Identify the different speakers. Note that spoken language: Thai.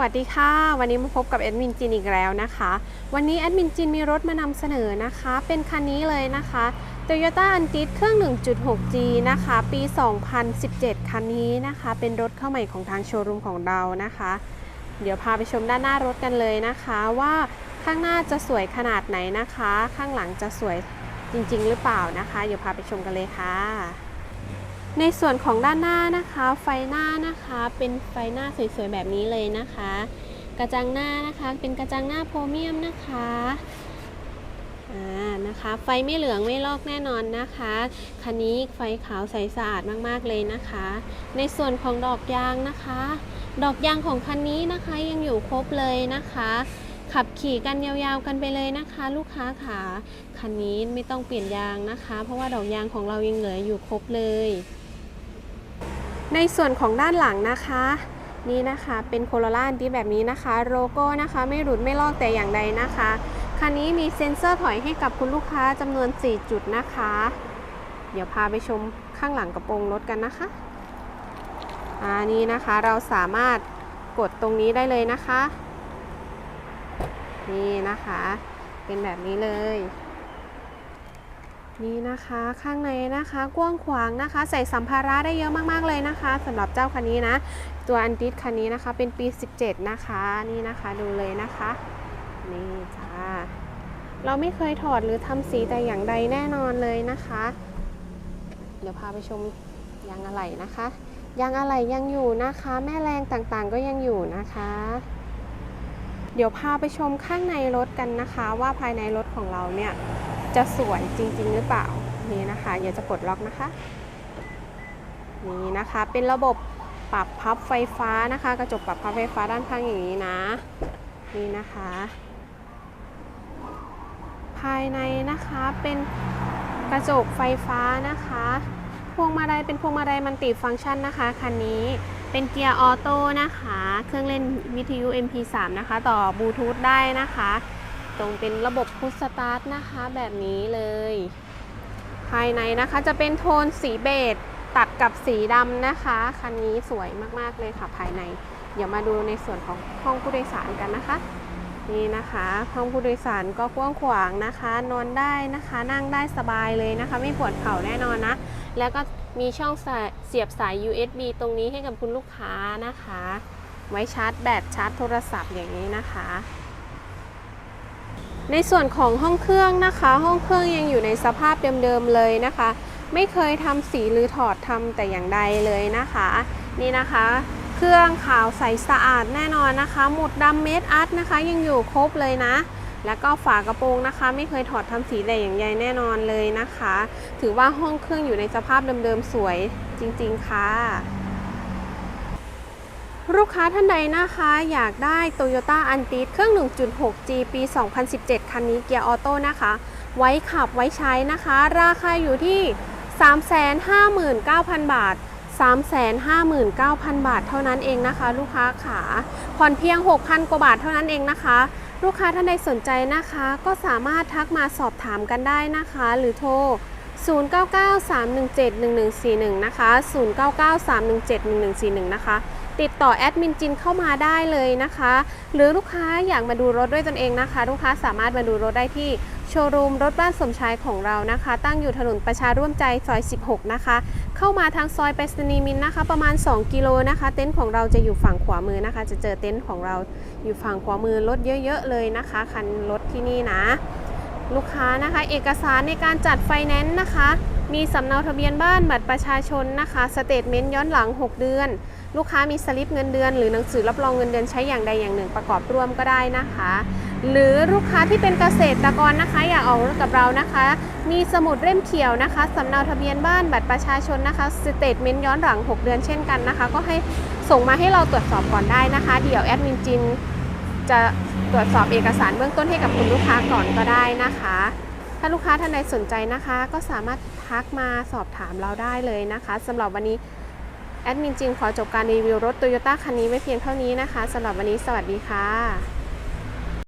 Speaker 1: วัสดีค่ะ วันนี้มาพบกับแอดมินจินอีกแล้วนะคะ วันนี้แอดมินจินมีรถมานำเสนอนะคะ เป็นคันนี้เลยนะคะ Toyota a n t i เครื่อง 1.6G นะคะ ปี 2017 คันนี้นะคะ เป็นรถเข้าใหม่ของทางโชว์รูมของเรานะคะ เดี๋ยวพาไปชมด้านหน้ารถกันเลยนะคะ ว่าข้างหน้าจะสวยขนาดไหนนะคะ ข้างหลังจะสวยจริง ๆ หรือเปล่านะคะ เดี๋ยวพาไปชมกันเลยค่ะ ในส่วนของด้านหน้านะคะ ไฟหน้านะคะเป็นไฟหน้าสวยๆแบบนี้เลยนะคะ กระจังหน้านะคะเป็นกระจังหน้าโพรเมียมนะคะอ่านะคะ ไฟไม่เหลืองไม่ลอกแน่นอนนะคะคันนี้ไฟขาวใสสะอาดมากๆเลยนะคะ ในส่วนของดอกยางนะคะ ดอกยางของคันนี้นะคะยังอยู่ครบเลยนะคะขับขี่กันยาวๆกันไปเลยนะคะ ลูกค้าขาคันนี้ไม่ต้องเปลี่ยนยางนะคะ เพราะว่าดอกยางของเรายังเหลืออยู่ครบเลย ในส่วนของด้านหลังนะคะ นี่นะคะเป็นโคโรล่าที่แบบนี้นะคะโลโก้นะคะไม่หลุดไม่ลอกแต่อย่างใดนะคะคันนี้มีเซ็นเซอร์ถอยให้กับคุณลูกค้าจำนวน 4 จุดนะคะ เดี๋ยวพาไปชมข้างหลังกระโปรงรถกันนะคะอ่านี่นะคะเราสามารถกดตรงนี้ได้เลยนะคะ นี่นะคะ เป็นแบบนี้เลย นี่นะคะข้างในนะคะกว้างขวางนะคะ ใส่สัมภาระได้เยอะมากๆเลยนะคะสำหรับเจ้าคันนี้นะ ตัวอันติสคันนี้นะคะ เป็นปี 17 นะคะนี่นะคะดูเลยนะคะนี่จ้าเราไม่เคยถอดหรือทำสีแต่อย่างใดแน่นอนเลยนะคะ เดี๋ยวพาไปชมยางอะไหล่นะคะ ยางอะไหล่ยังอยู่นะคะ แม่แรงต่างๆก็ยังอยู่นะคะ เดี๋ยวพาไปชมข้างในรถกันนะคะ ว่าภายในรถของเราเนี่ย จะสวยจริง ๆ หรือเปล่านี่นะคะเดี๋ยวจะปลดล็อกนะคะ นี่นะคะเป็นระบบปรับพับไฟฟ้านะคะ กระจกปรับพับไฟฟ้าด้านข้างอย่างนี้นะ นี่นะคะ ภายในนะคะเป็นกระจกไฟฟ้านะคะพวงมาลัยเป็นพวงมาลัยมันติฟังก์ชันนะคะคันนี้เป็นเกียร์ออโต้นะคะ เครื่องเล่นวิทยุ MP3 นะคะ ต่อบลูทูธได้นะคะ ตรงเป็นระบบพุชสตาร์ทนะคะแบบนี้เลย ภายในนะคะจะเป็นโทนสีเบจตัดกับสีดำนะคะ คันนี้สวยมากๆเลยค่ะภายใน เดี๋ยวมาดูในส่วนของห้องผู้โดยสารกันนะคะ นี่นะคะห้องผู้โดยสารก็กว้างขวางนะคะ นอนได้นะคะ นั่งได้สบายเลยนะคะ ไม่ปวดเข่าแน่นอนนะ แล้วก็มีช่องเสียบสาย USB ตรงนี้ให้กับคุณลูกค้านะคะ ไว้ชาร์จแบตชาร์จโทรศัพท์อย่างนี้นะคะ ในส่วนของห้องเครื่องนะคะ ห้องเครื่องยังอยู่ในสภาพเดิมๆเลยนะคะ ไม่เคยทำสีหรือถอดทำแต่อย่างใดเลยนะคะ นี่นะคะ เครื่องขาวใสสะอาดแน่นอนนะคะ หมุดดำเมดอาร์ตนะคะ ยังอยู่ครบเลยนะ แล้วก็ฝากระโปรงนะคะ ไม่เคยถอดทำสีแต่อย่างใดแน่นอนเลยนะคะ ถือว่าห้องเครื่องอยู่ในสภาพเดิมๆสวยจริง ๆค่ะ ลูกค้าท่านใดนะคะอยากได้ Toyota a n t i เครื่อง 1.6G ปี 2017 คันนี้เกียร์ออโต้นะคะ ไว้ขับไว้ใช้นะคะ ราคาอยู่ที่ 359,000 บาท 359,000 บาทเท่านั้นเองนะคะ ลูกค้าขาผ่อนเพียง 6,000 กว่าบาทเท่านั้นเองนะคะ ลูกค้าท่านใดสนใจนะคะ ก็สามารถทักมาสอบถามกันได้นะคะ หรือโทร 0993171141 นะคะ 0993171141 นะคะ ติดต่อแอดมินจินเข้ามาได้เลยนะคะ หรือลูกค้าอยากมาดูรถด้วยตนเองนะคะ ลูกค้าสามารถมาดูรถได้ที่โชว์รูมรถบ้านสมชายของเรานะคะ ตั้งอยู่ถนนประชาร่วมใจซอย 16 นะคะ เข้ามาทางซอยไปรษณีย์มินนะคะ ประมาณ 2 กิโลนะคะ เต็นท์ของเราจะอยู่ฝั่งขวามือนะคะ จะเจอเต็นท์ของเราอยู่ฝั่งขวามือรถเยอะ ๆ เลยนะคะ คันรถที่นี่นะ ลูกค้านะคะ เอกสารในการจัดไฟแนนซ์นะคะ มีสำเนาทะเบียนบ้านบัตรประชาชนนะคะสเตทเมนต์ย้อนหลัง 6 เดือน ลูกค้ามีสลิปเงินเดือน หรือหนังสือรับรองเงินเดือนใช้อย่างใดอย่างหนึ่งประกอบร่วมก็ได้นะคะ หรือลูกค้าที่เป็นเกษตรกรนะคะอยากออกรถกับเรานะคะ มีสมุดเล่มเขียวนะคะสำเนาทะเบียนบ้านบัตรประชาชนนะคะสเตทเมนต์ย้อนหลัง 6 เดือนเช่นกันนะคะ ก็ให้ส่งมาให้เราตรวจสอบก่อนได้นะคะ เดี๋ยวแอดมินจินจะตรวจสอบเอกสารเบื้องต้นให้กับคุณลูกค้าก่อนก็ได้นะคะ ถ้าลูกค้าท่านใดสนใจนะคะ ก็สามารถทักมาสอบถามเราได้เลยนะคะสำหรับวันนี้ แอดมินจินขอจบการรีวิวรถโตโยต้าคันนี้ไว้เพียงเท่านี้นะคะสำหรับวันนี้สวัสดีค่ะ